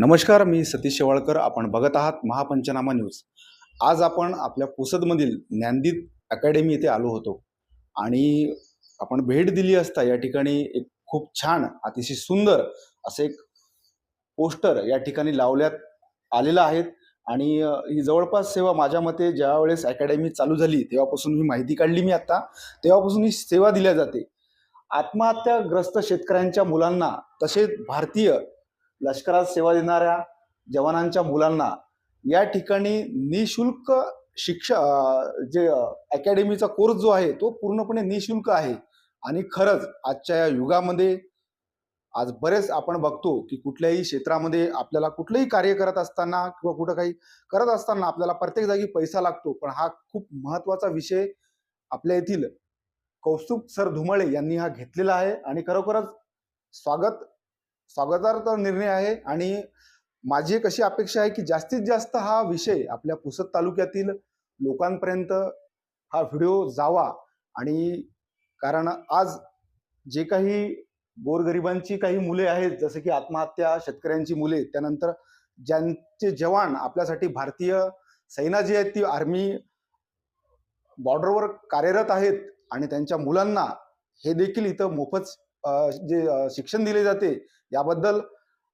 नमस्कार मी सतीश शेवाळकर. आपण बघत आहात महापंचनामा न्यूज. आज आपण आपल्या पुसदमधील ज्ञानदीप अकॅडमी येथे आलो होतो. आणि आपण भेट दिली असता या ठिकाणी एक खूप छान अतिशय सुंदर असे एक पोस्टर या ठिकाणी लावण्यात आलेलं आहेत. आणि ही जवळपास सेवा माझ्या मते ज्या वेळेस अकॅडमी चालू झाली तेव्हापासून ही माहिती काढली मी आता. तेव्हापासून ही सेवा दिल्या जाते. आत्महत्याग्रस्त शेतकऱ्यांच्या मुलांना तसेच भारतीय लष्करात सेवा देणाऱ्या जवानांच्या मुलांना या ठिकाणी निशुल्क शिक्षा जे अकॅडमीचा कोर्स जो आहे तो पूर्णपणे निशुल्क आहे. आणि खरंच आजच्या या युगामध्ये आज बरेच आपण बघतो की कुठल्याही क्षेत्रामध्ये आपल्याला कुठलंही कार्य करत असताना किंवा कुठं काही करत असताना आपल्याला प्रत्येक जागी पैसा लागतो. पण हा खूप महत्त्वाचा विषय आपल्या येथील कौस्तुभ सर धुमळे यांनी हा घेतलेला आहे. आणि खरोखरच स्वागत स्वागतार्थ निर्णय आहे आणि माझी एक अशी अपेक्षा आहे की जास्तीत जास्त हा विषय आपल्या पुसद तालुक्यातील लोकांपर्यंत हा व्हिडिओ जावा आणि कारण आज जे काही गोरगरिबांची काही मुले आहेत जसं की आत्महत्या शेतकऱ्यांची मुले त्यानंतर ज्यांचे जवान आपल्यासाठी भारतीय सेना जी आहेत ती आर्मी बॉर्डरवर कार्यरत आहेत आणि त्यांच्या मुलांना हे देखील इथं मोफत जे शिक्षण दिले जाते याबद्दल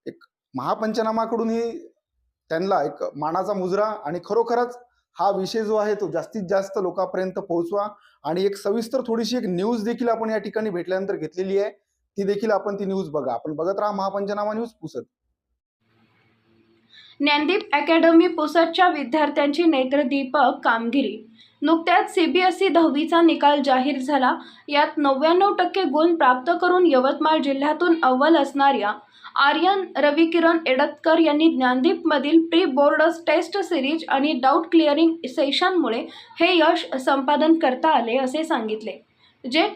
एक महापंचनामाकडूनही त्यांना एक मानाचा मुजरा आणि खरोखरच हा विषय जो आहे तो जास्तीत जास्त लोकांपर्यंत पोहोचवा. आणि एक सविस्तर थोडीशी एक न्यूज देखील आपण या ठिकाणी भेटल्यानंतर घेतलेली आहे. ती देखील आपण ती न्यूज बघा. आपण बघत राहा महापंचनामा न्यूज पुसत ज्ञानदीप अकॅडमी पुसदच्या विद्यार्थ्यांची नेत्रदीपक कामगिरी. नुकत्याच सीबीएसई दहावीचा निकाल जाहीर झाला. यात नव्याण्णव टक्के गुण प्राप्त करून यवतमाळ जिल्ह्यातून अव्वल असणाऱ्या आर्यन रविकिरण एडतकर यांनी ज्ञानदीपमधील प्री बोर्डस टेस्ट सिरीज आणि डाऊट क्लिअरिंग सेशनमुळे हे यश संपादन करता आले असे सांगितले. जे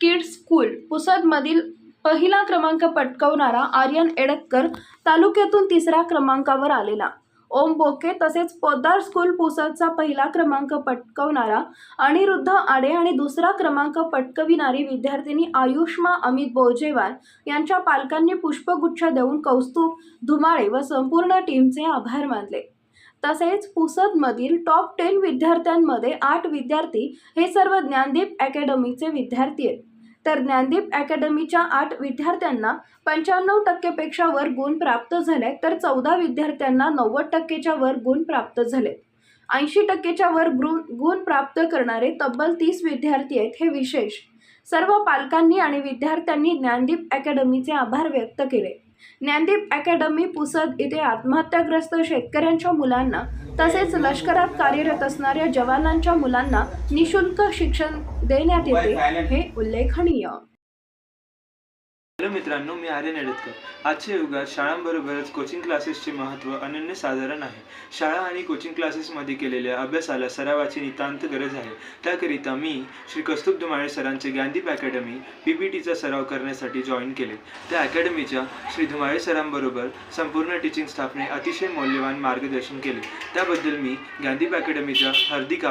किड्स स्कूल पुसदमधील पहिला क्रमांक पटकवणारा आर्यन एडतकर तालुक्यातून तिसऱ्या क्रमांकावर आलेला. ओम बोके तसेच पोद्दार स्कूल पुसदचा पहिला क्रमांक पटकवणारा अनिरुद्ध आडे आणि दुसरा क्रमांक पटकविणारी विद्यार्थिनी आयुष्मा अमित बोजेवार यांच्या पालकांनी पुष्पगुच्छ देऊन कौस्तुभ धुमाळे व संपूर्ण टीमचे आभार मानले. तसेच पुसदमधील टॉप टेन विद्यार्थ्यांमध्ये आठ विद्यार्थी हे सर्व ज्ञानदीप अकॅडमीचे विद्यार्थी आहेत. तर ज्ञानदीप अकॅडमीच्या आठ विद्यार्थ्यांना पंच्याण्णव टक्केपेक्षा वर गुण प्राप्त झाले तर चौदा विद्यार्थ्यांना नव्वद टक्केच्या वर गुण प्राप्त झाले. ऐंशी टक्केच्या वर गुण गुण प्राप्त करणारे तब्बल तीस विद्यार्थी आहेत हे विशेष. सर्व पालकांनी आणि विद्यार्थ्यांनी ज्ञानदीप अकॅडमीचे आभार व्यक्त केले. ज्ञानदीप अकॅडमी पुसद येथे आत्महत्याग्रस्त शेतकऱ्यांच्या मुलांना तसेच लष्करात कार्यरत असणाऱ्या जवानांच्या मुलांना निशुल्क शिक्षण देण्यात येते हे उल्लेखनीय. हॅलो मित्रांनो मी आर्यन एडतकर आजच्या युगात शाळांबरोबरच कोचिंग क्लासेसचे महत्त्व अनन्यसाधारण आहे. शाळा आणि कोचिंग क्लासेसमध्ये केलेल्या अभ्यासाला सरावाची नितांत गरज आहे. त्याकरिता मी श्री कस्तुभ धुमाळे सरांचे ज्ञानदीप अकॅडमी पी पी टीचा सराव करण्यासाठी जॉईन केले. त्या अकॅडमीच्या श्री धुमाळे सरांबरोबर संपूर्ण टीचिंग स्टाफने अतिशय मौल्यवान मार्गदर्शन केले. त्याबद्दल मी ज्ञानदीप अकॅडमीच्या हार्दिक